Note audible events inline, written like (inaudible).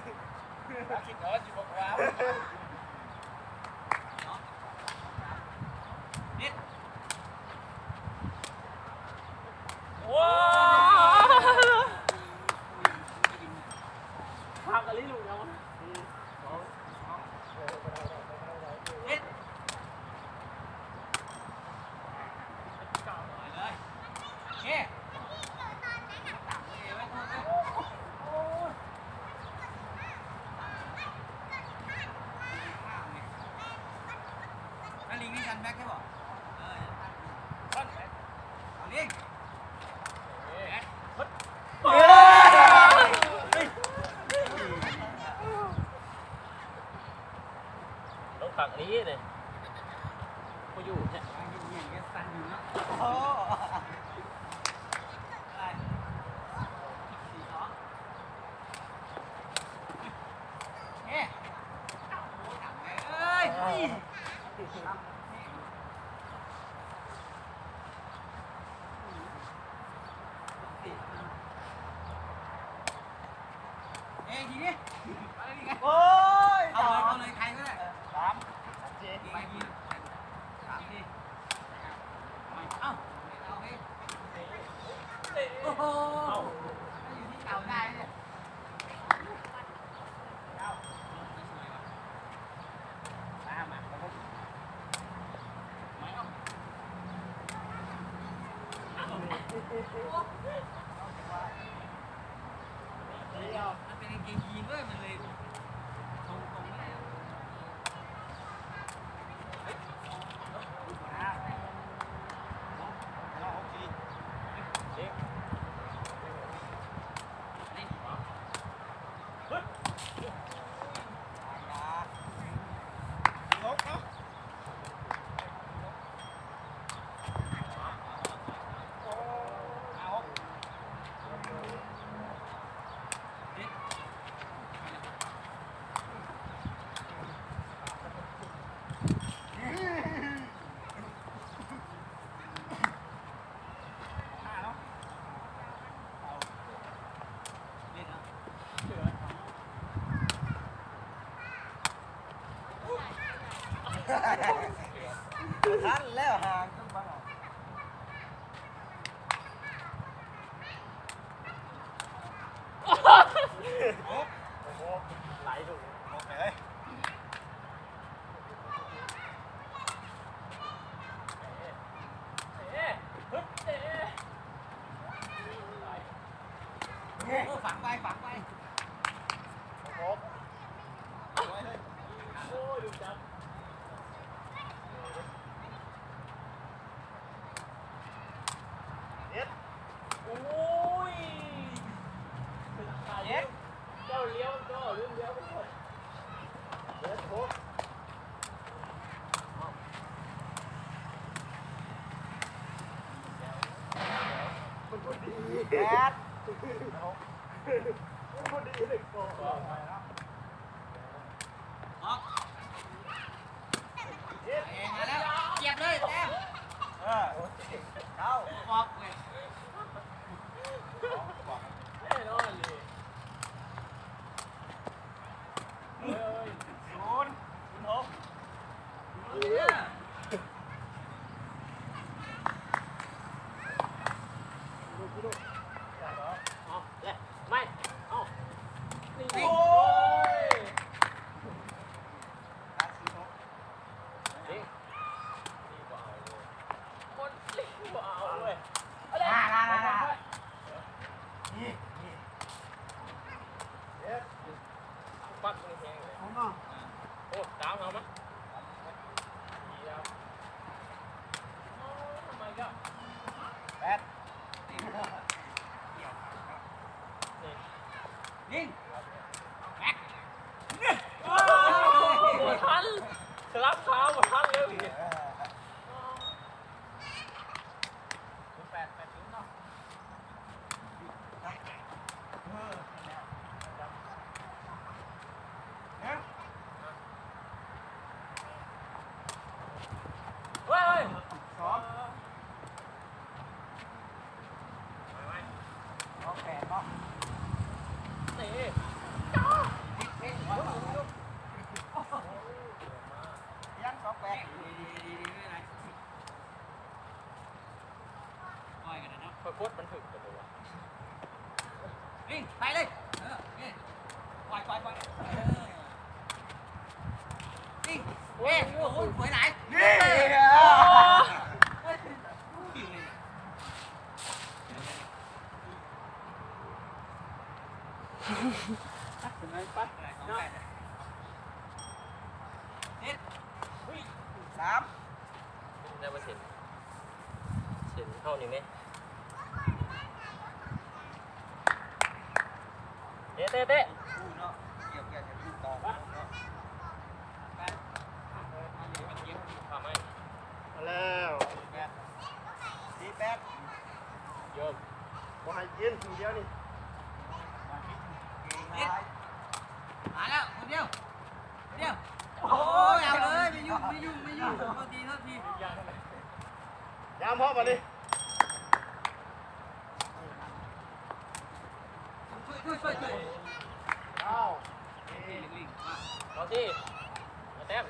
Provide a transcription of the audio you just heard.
(laughs) Aqui nós vamos lá. นแบ็คใช่ป่ะเออเอาลิงรถขังนี้เลยกูอยู่เนี่ย ทันแล้วห่างขึ้นบ้างไหลดูโอเคเอ๊ะฮึบเอ๊ะฝังไปฝังไปโอ้ยดูจับโอ้ย เย็ดเจ้าเลี้ยวก็เลี้ยวเลี้ยวไปหมดเลี้ยว โค้กดมันถึงกันเลยวะวิ่งไปเลยเออนี่ปล่อยปล่อยปล่อยเออเฮ้ยโอ้โหสวยไหนนี่โอหนไหมปั๊เดสามได้ว่าเห็นเห็นเข้าหนึ่งเนี่ เตะเตะแล้วดีแป๊ดเยอะบ่ให้กินคนเดียวนี่มาแล้วคนเดียวคนเดียวโอ้ยเอาเลยไม่ยุ่งไม่ยุ่งไม่ยุ่งเท่าทีเท่าทียามพ่อมาดิ ที่แต้ม